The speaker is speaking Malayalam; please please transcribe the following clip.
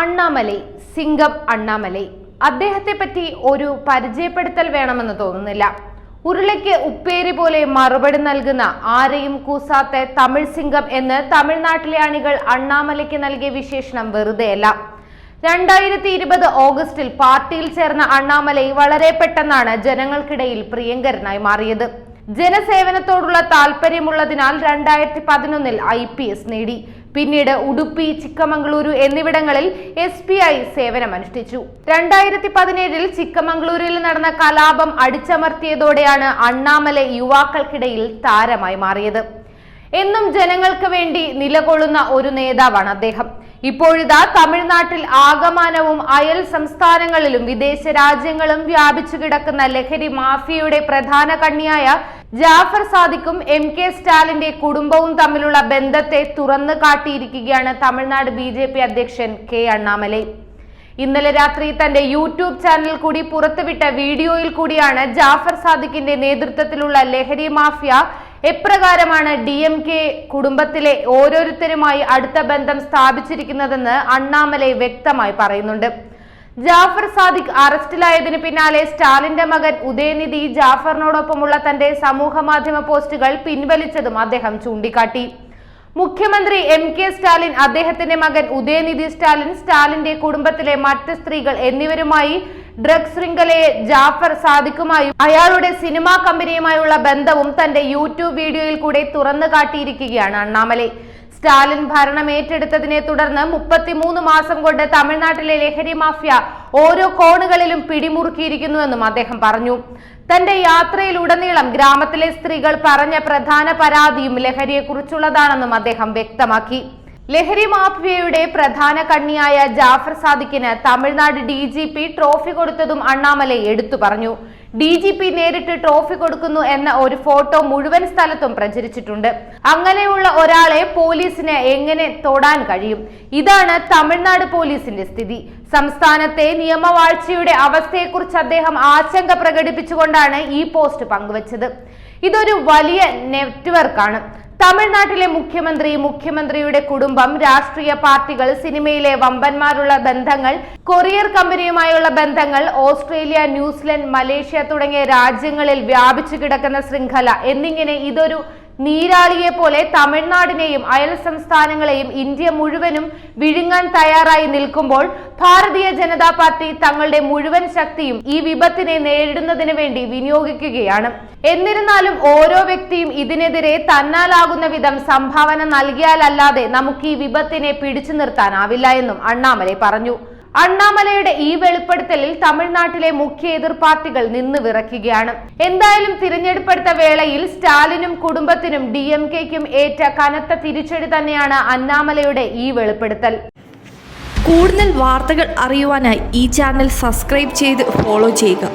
അണ്ണാമലൈ സിംഗം അണ്ണാമലൈ. അദ്ദേഹത്തെ പറ്റി ഒരു പരിചയപ്പെടുത്തൽ വേണമെന്ന് തോന്നുന്നില്ല. ഉരുളയ്ക്ക് ഉപ്പേരി പോലെ മറുപടി നൽകുന്ന ആരെയും കൂസാത്ത തമിഴ് സിംഗം എന്ന് തമിഴ്നാട്ടിലെ അണികൾ അണ്ണാമലയ്ക്ക് നൽകിയ വിശേഷണം വെറുതെയല്ല. രണ്ടായിരത്തി ഇരുപത് ഓഗസ്റ്റിൽ പാർട്ടിയിൽ ചേർന്ന അണ്ണാമലൈ വളരെ പെട്ടെന്നാണ് ജനങ്ങൾക്കിടയിൽ പ്രിയങ്കരനായി മാറിയത്. ജനസേവനത്തോടുള്ള താല്പര്യമുള്ളതിനാൽ രണ്ടായിരത്തി പതിനൊന്നിൽ ഐ പി എസ് നേടി. പിന്നീട് ഉടുപ്പി ചിക്കമംഗളൂരു എന്നിവിടങ്ങളിൽ എസ് പി ഐ സേവനമനുഷ്ഠിച്ചു. രണ്ടായിരത്തി പതിനേഴിൽ ചിക്കമംഗളൂരിൽ നടന്ന കലാപം അടിച്ചമർത്തിയതോടെയാണ് അണ്ണാമലെ യുവാക്കൾക്കിടയിൽ താരമായി മാറിയത്. എന്നും ജനങ്ങൾക്ക് വേണ്ടി നിലകൊള്ളുന്ന ഒരു നേതാവാണ് അദ്ദേഹം. ഇപ്പോഴിതാ തമിഴ്നാട്ടിൽ ആകമാനവും അയൽ സംസ്ഥാനങ്ങളിലും വിദേശ രാജ്യങ്ങളും വ്യാപിച്ചു കിടക്കുന്ന ലഹരി മാഫിയയുടെ പ്രധാന കണ്ണിയായ ജാഫർ സാദിഖും എം കെ സ്റ്റാലിന്റെ കുടുംബവും തമ്മിലുള്ള ബന്ധത്തെ തുറന്നു കാട്ടിയിരിക്കുകയാണ് തമിഴ്നാട് ബി അധ്യക്ഷൻ കെ അണ്ണാമലൈ. ഇന്നലെ രാത്രി തന്റെ യൂട്യൂബ് ചാനൽ കൂടി പുറത്തുവിട്ട വീഡിയോയിൽ കൂടിയാണ് ജാഫർ സാദിഖിന്റെ നേതൃത്വത്തിലുള്ള ലഹരി മാഫിയ എപ്രകാരമാണ് ഡി എം കെ കുടുംബത്തിലെ ഓരോരുത്തരുമായി അടുത്ത ബന്ധം സ്ഥാപിച്ചിരിക്കുന്നതെന്ന് അണ്ണാമലൈ വ്യക്തമായി പറയുന്നുണ്ട്. ജാഫർ സാദിഖ് അറസ്റ്റിലായതിനു പിന്നാലെ സ്റ്റാലിന്റെ മകൻ ഉദയനിധി ജാഫറിനോടൊപ്പമുള്ള തന്റെ സമൂഹ മാധ്യമ പോസ്റ്റുകൾ പിൻവലിച്ചതും അദ്ദേഹം ചൂണ്ടിക്കാട്ടി. മുഖ്യമന്ത്രി എം കെ സ്റ്റാലിൻ അദ്ദേഹത്തിന്റെ മകൻ ഉദയനിധി സ്റ്റാലിൻ സ്റ്റാലിന്റെ കുടുംബത്തിലെ മറ്റ് സ്ത്രീകൾ എന്നിവരുമായി ഡ്രഗ് ശൃംഖലയെ ജാഫർ സാദിഖുമായും അയാളുടെ സിനിമാ കമ്പനിയുമായുള്ള ബന്ധവും തന്റെ യൂട്യൂബ് വീഡിയോയിൽ കൂടെ തുറന്നു കാട്ടിയിരിക്കുകയാണ് അണ്ണാമലൈ. സ്റ്റാലിൻ ഭരണം ഏറ്റെടുത്തതിനെ തുടർന്ന് മുപ്പത്തിമൂന്ന് മാസം കൊണ്ട് തമിഴ്നാട്ടിലെ ലഹരി മാഫിയ ഓരോ കോണുകളിലും പിടിമുറുക്കിയിരിക്കുന്നുവെന്നും അദ്ദേഹം പറഞ്ഞു. തന്റെ യാത്രയിലുടനീളം ഗ്രാമത്തിലെ സ്ത്രീകൾ പറഞ്ഞ പ്രധാന പരാതിയും ലഹരിയെക്കുറിച്ചുള്ളതാണെന്നും അദ്ദേഹം വ്യക്തമാക്കി. ലഹരി മാഫിയയുടെ പ്രധാന കണ്ണിയായ Jafar സാദിഖിന് Tamil Nadu D G P trophy കൊടുത്തതും അണ്ണാമലൈ എടുത്തു പറഞ്ഞു. ഡി ജി പി നേരിട്ട് ട്രോഫി കൊടുക്കുന്നു എന്ന ഒരു ഫോട്ടോ മുഴുവൻ സ്ഥലത്തും പ്രചരിച്ചിട്ടുണ്ട്. അങ്ങനെയുള്ള ഒരാളെ പോലീസിന് എങ്ങനെ തൊടാൻ കഴിയും? ഇതാണ് തമിഴ്നാട് പോലീസിന്റെ സ്ഥിതി. സംസ്ഥാനത്തെ നിയമവാഴ്ചയുടെ അവസ്ഥയെക്കുറിച്ച് അദ്ദേഹം ആശങ്ക പ്രകടിപ്പിച്ചുകൊണ്ടാണ് ഈ പോസ്റ്റ് പങ്കുവച്ചത്. ഇതൊരു വലിയ നെറ്റ്വർക്കാണ്. തമിഴ്നാട്ടിലെ മുഖ്യമന്ത്രി മുഖ്യമന്ത്രിയുടെ കുടുംബം രാഷ്ട്രീയ പാർട്ടികൾ സിനിമയിലെ വമ്പന്മാരുള്ള ബന്ധങ്ങൾ കൊറിയർ കമ്പനിയുമായുള്ള ബന്ധങ്ങൾ ഓസ്ട്രേലിയ ന്യൂസിലൻഡ് മലേഷ്യ തുടങ്ങിയ രാജ്യങ്ങളിൽ വ്യാപിച്ചു കിടക്കുന്ന ശൃംഖല എന്നിങ്ങനെ ഇതൊരു നീരാളിയെ പോലെ തമിഴ്നാടിനെയും അയൽ സംസ്ഥാനങ്ങളെയും ഇന്ത്യ മുഴുവനും വിഴുങ്ങാൻ തയ്യാറായി നിൽക്കുമ്പോൾ ഭാരതീയ ജനതാ പാർട്ടി തങ്ങളുടെ മുഴുവൻ ശക്തിയും ഈ വിപത്തിനെ നേരിടുന്നതിന് വേണ്ടി വിനിയോഗിക്കുകയാണ്. എന്നിരുന്നാലും ഓരോ വ്യക്തിയും ഇതിനെതിരെ തന്നാലാകുന്ന വിധം സംഭാവന നൽകിയാലല്ലാതെ നമുക്ക് ഈ വിപത്തിനെ പിടിച്ചു നിർത്താനാവില്ല എന്നും അണ്ണാമലൈ പറഞ്ഞു. അണ്ണാമലയുടെ ഈ വെളിപ്പെടുത്തലിൽ തമിഴ്നാട്ടിലെ മുഖ്യ എതിർ പാർട്ടികൾ നിന്ന് വിറയ്ക്കുകയാണ്. എന്തായാലും തിരഞ്ഞെടുപ്പെടുത്ത വേളയിൽ സ്റ്റാലിനും കുടുംബത്തിനും ഡി എം കെക്കും ഏറ്റ കനത്ത തിരിച്ചടി തന്നെയാണ് അണ്ണാമലയുടെ ഈ വെളിപ്പെടുത്തൽ. കൂടുതൽ വാർത്തകൾ അറിയുവാനായി ഈ ചാനൽ സബ്സ്ക്രൈബ് ചെയ്ത് ഫോളോ ചെയ്യുക.